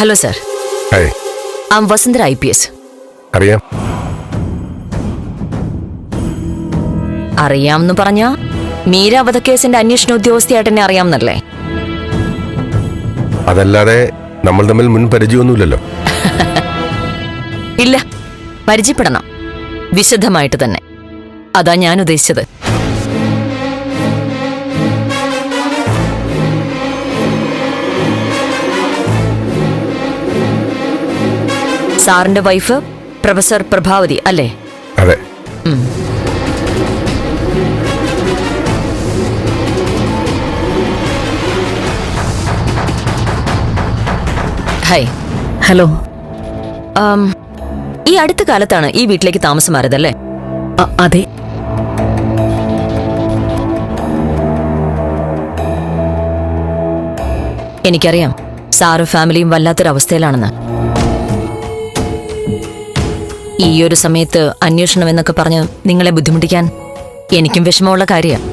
Hello sir am Vasundhara I P S അറിയാം. അറിയാമെന്ന് പറഞ്ഞ മീര വധക്കേസിന്റെ അന്വേഷണ ഉദ്യോഗസ്ഥയായിട്ട് എന്നെ അറിയാമെന്നല്ലേ? അതല്ലാതെ നമ്മൾ തമ്മിൽ മുൻ പരിചയമൊന്നുമില്ലല്ലോ. ഇല്ല പരിചയപ്പെടണം. വിശദമായിട്ട് തന്നെ. അതാ ഞാൻ ഉദ്ദേശിച്ചത്. സാറിന്റെ വൈഫ് പ്രൊഫസർ പ്രഭാവതി അല്ലേ? അതെ. Hi hello. ഈ അടുത്ത കാലത്താണ് ഈ വീട്ടിലേക്ക് താമസം മാറിയതല്ലേ? അതെ. എനിക്കറിയാം സാറും ഫാമിലിയും വല്ലാത്തൊരവസ്ഥയിലാണെന്ന്. ഈ ഒരു സമയത്ത് അന്വേഷണം എന്നൊക്കെ പറഞ്ഞ് നിങ്ങളെ ബുദ്ധിമുട്ടിക്കാൻ എനിക്കും വിഷമമുള്ള കാര്യമാണ്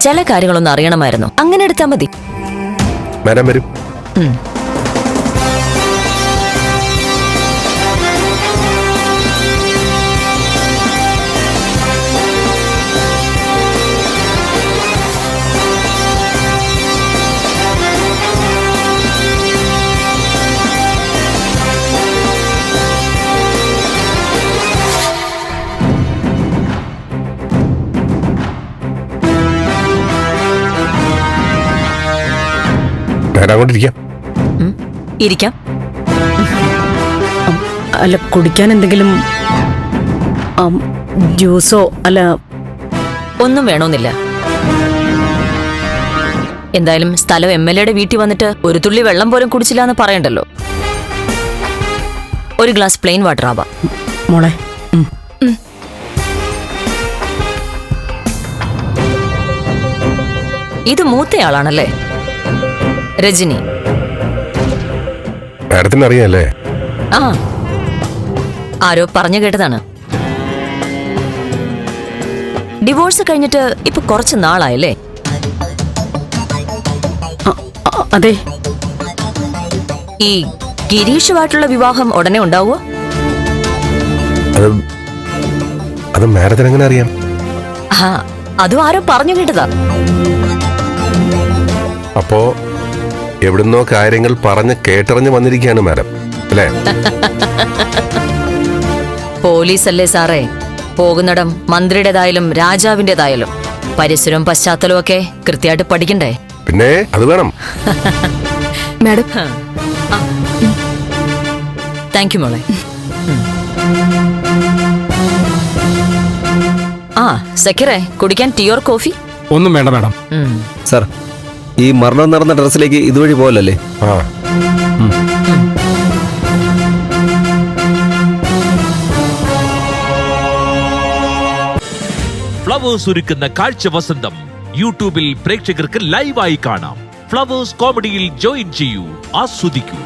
ചില കാര്യങ്ങളൊന്നും അറിയണമായിരുന്നു. അങ്ങനെ എടുത്താൽ മതി. മാഡം വരും. ഉം. മാഡം അങ്ങോട്ട് ഇരിക്കാം. അല്ല കുടിക്കാൻ എന്തെങ്കിലും അം, ജ്യൂസോ അല്ല ഒന്നും വേണമെന്നില്ല എന്തായാലും സ്ഥലം എം എൽ എയുടെ വീട്ടിൽ വന്നിട്ട് ഒരു തുള്ളി വെള്ളം പോലും കുടിച്ചില്ല എന്ന് പറയണ്ടല്ലോ. ഒരു ഗ്ലാസ് പ്ലെയിൻ വാട്ടർ ആവാ. മോളെ. ഇത് മൂത്തയാളാണല്ലേ? രജനി. മാഡത്തിന് അറിയാമല്ലേ ആ. ആരോ പറഞ്ഞു കേട്ടതാണ്. ഡിവോഴ്സ് കഴിഞ്ഞിട്ട് ഇപ്പൊ കുറച്ച് നാളായല്ലേ? അതെ. ഈ ഗിരീഷുമായിട്ടുള്ള വിവാഹം ഉടനെ ഉണ്ടാവുമോ അത് അത് മാഡത്തിന് എങ്ങനെ അറിയാം? ആ അതും ആരോ പറഞ്ഞു കേട്ടതാ. അപ്പോ എവിടുന്നോ കാര്യങ്ങൾ പറഞ്ഞ് കേട്ടറിഞ്ഞ് വന്നിരിക്കുകയാണ് മാഡം. അല്ലേ? പോലീസല്ലേ സാറേ? പോകുന്നിടം മന്ത്രിയുടേതായാലും രാജാവിന്റെതായാലും. പരിസരവും പശ്ചാത്തലവും ഒക്കെ കൃത്യമായിട്ട് പഠിക്കണ്ടേ? പിന്നെ അത് വേണം. മാഡം. താങ്ക് യു മോളെ. ആ സെക്കറേ കുടിക്കാൻ ടീ ഓർ കോഫി? ഒന്നും വേണ്ട മാഡം. സാർ ഈ മരണം നടന്ന ഡ്രസ്സിലേക്ക് ഇതുവഴി പോലല്ലേ ആ. ഫ്ലവേഴ്സ് ഒരുക്കുന്ന കാഴ്ച വസന്തം യൂട്യൂബിൽ പ്രേക്ഷകർക്ക് ലൈവായി കാണാം. ഫ്ലവേഴ്സ് കോമഡിയിൽ ജോയിൻ ചെയ്യൂ ആസ്വദിക്കൂ.